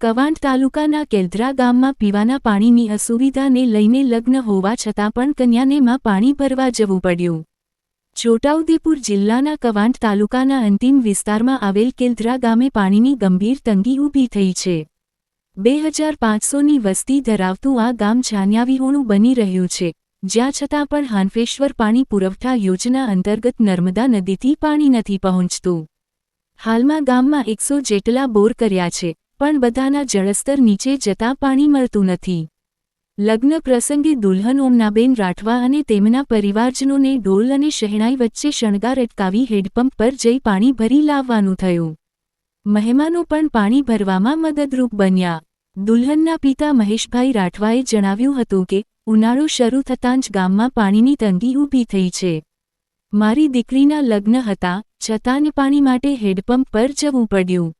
કવાંટ તાલુકાના કેલધરા ગામમાં પીવાના પાણીની અસુવિધાને લઈને લગ્ન હોવા છતાં પણ કન્યાનેમાં પાણી ભરવા જવું પડ્યું. છોટાઉદેપુર જિલ્લાના કવાંટ તાલુકાના અંતિમ વિસ્તારમાં આવેલ કેલધરા ગામે પાણીની ગંભીર તંગી ઊભી થઈ છે. બે હજાર પાંચસોની વસ્તી ધરાવતું આ ગામ છાન્યાવિહોણું બની રહ્યું છે. જ્યાં છતાં પણ હાનફેશ્વર પાણી પુરવઠા યોજના અંતર્ગત નર્મદા નદીથી પાણી નથી પહોંચતું. હાલમાં ગામમાં એકસો જેટલા બોર કર્યા છે. પણ બધાના જળસ્તર નીચે જતાં પાણી મળતું નથી. લગ્ન પ્રસંગે દુલ્હન ઓમનાબેન રાઠવા અને તેમના પરિવારજનોને ઢોલ અને શહેણાઈ વચ્ચે શણગાર અટકાવી હેડપંપ પર જઈ પાણી ભરી લાવવાનું થયું. મહેમાનો પણ પાણી ભરવામાં મદદરૂપ બન્યા. દુલ્હનના પિતા મહેશભાઈ રાઠવાએ જણાવ્યું હતું કે, ઉનાળો શરૂ થતાં જ ગામમાં પાણીની તંગી ઊભી થઈ છે. મારી દીકરીના લગ્ન હતા, છતાં પાણી માટે હેડપંપ પર જવું પડ્યું.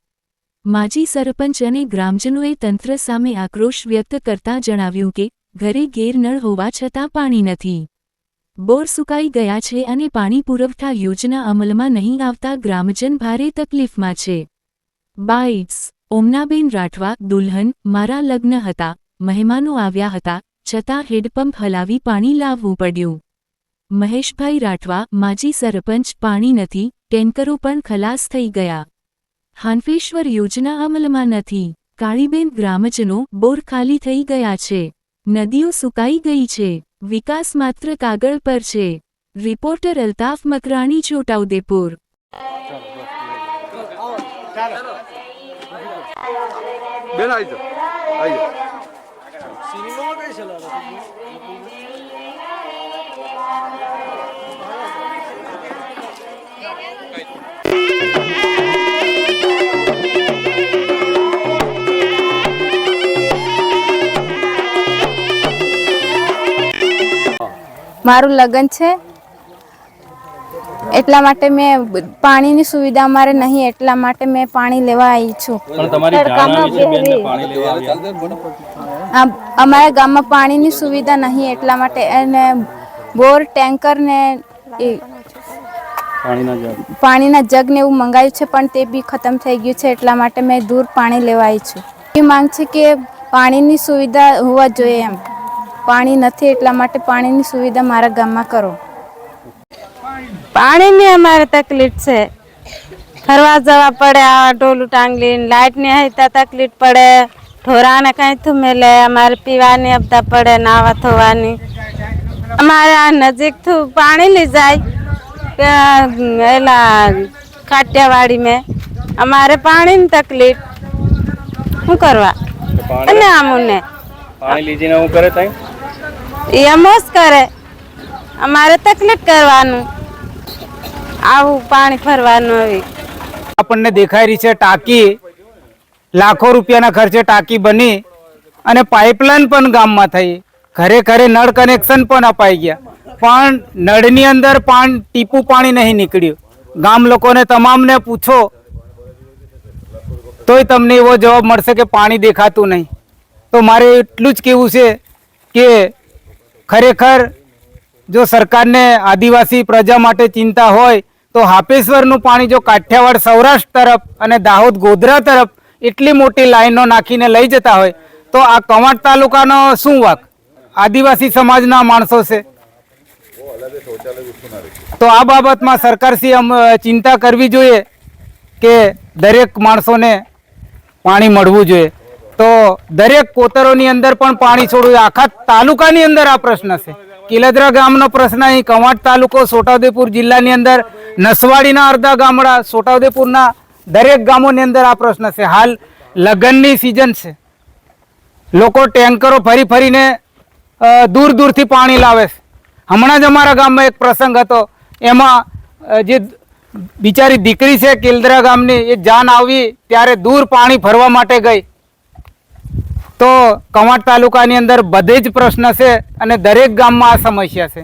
માજી સરપંચ અને ગ્રામજનોએ તંત્ર સામે આક્રોશ વ્યક્ત કરતા જણાવ્યું કે, ઘરે ગેરનળ હોવા છતાં પાણી નથી. બોર સુકાઈ ગયા છે અને પાણી પુરવઠા યોજના અમલમાં નહીં આવતા ગ્રામજન ભારે તકલીફમાં છે. બાઇટ્સ, ઓમનાબેન રાઠવા, દુલ્હન, મારા લગ્ન હતા, મહેમાનો આવ્યા હતા, છતાં હેડપંપ હલાવી પાણી લાવવું પડ્યું. મહેશભાઈ રાઠવા, માજી સરપંચ, પાણી નથી, ટેન્કરો પણ ખલાસ થઈ ગયા. હાનફેશ્વર યોજના અમલમાં નથી. કાળીબેન ગ્રામજનો બોર ખાલી થઈ ગયા છે. નદીઓ સુકાઈ ગઈ છે. વિકાસ માત્ર કાગળ પર છે. રિપોર્ટર અલ્તાફ મકરાણી છોટાઉદેપુર. બેન આવી જાઓ. આવી જાઓ. મારું લગ્ન છે. એટલા માટે મેં પાણીની સુવિધા અમારે નહીં એટલા માટે મેં પાણી લેવા આવી છું. અમારા ગામમાં પાણીની સુવિધા નહીં એટલા માટે અને બોર ટેન્કર ને એ પાણીના જગ. પાણીના જગ ને એવું મંગાવ્યું છે પણ તે બી ખતમ થઈ ગયું છે એટલા માટે મેં દૂર પાણી લેવા આવી છું. એ માંગ છે કે પાણીની સુવિધા હોવા જોઈએ એમ. પાણી નથી એટલા માટે પાણીની સુવિધા મારા ગામમાં કરો. પાણીની અમારે તકલીફ છે. ફરવા જવા પડે આ ડોલું ટાંગલીને લાઇટની હૈતા તકલીફ પડે. ઢોરાને કઈ થુમેલે અમારે પીવાની આપતા પડે નાવા ધોવાની. અમારે આ નજીકથી પાણી લઈ જાય. એલા કાટિયાવાડી મેં. અમારે પાણીની તકલીફ. શું કરવા? અને આમુને. પાણી લીધીને હું કરે તઈ? એ અમોસ કરે. અમારે તકલીફ કરવાનું. આવું પાણી ફરવાનું આવી. આપણને દેખાઈ રહી છે ટાંકી. લાખો રૂપિયાના ખર્ચે ટાંકી બની અને પાઇપલાઇન પણ ગામમાં થઈ. ઘરે ઘરે નળ કનેક્શન પણ અપાઈ ગયા. પણ નળની અંદર પાણ ટીપું પાણી નહીં નીકળ્યું. ગામ લોકોને તમામને પૂછો, તોય તમને એવો જવાબ મળશે કે પાણી દેખાતું નહીં. તો મારે એટલું જ કહેવું છે કે ખરેખર જો સરકારને આદિવાસી પ્રજા માટે ચિંતા હોય, તો હાપેશ્વરનું પાણી જો કાઠિયાવાડ સૌરાષ્ટ્ર તરફ અને દાહોદ ગોધરા તરફ એટલી મોટી લાઈનો નાખીને લઈ જતા હોય, તો આ કવાંટ તાલુકાનો શું વાક? આદિવાસી સમાજના માણસો છે. તો આ બાબતમાં સરકારશ્રી ચિંતા કરવી જોઈએ કે દરેક માણસોને પાણી મળવું જોઈએ. તો દરેક કોતરોની અંદર પણ પાણી છોડવું આખા તાલુકાની અંદર આ પ્રશ્ન છે. કિલદરા ગામનો પ્રશ્ન અહીં કવાંટ તાલુકો છોટાઉદેપુર જિલ્લાની અંદર, નસવાડીના અડધા ગામડા છોટાઉદેપુરના દરેક ગામોની અંદર આ પ્રશ્ન છે. હાલ લગ્નની સિઝન છે. લોકો ટેન્કરો ફરી ફરીને દૂર દૂરથી પાણી લાવે છે. હમણાં જ અમારા ગામમાં એક પ્રસંગ હતો. એમાં જે બિચારી દીકરી છે કિલદરા ગામની, એ જાન આવી, ત્યારે દૂર પાણી ભરવા માટે ગઈ. તો કવાંટ તાલુકાની અંદર બધે જ પ્રશ્ન છે અને દરેક ગામમાં આ સમસ્યા છે.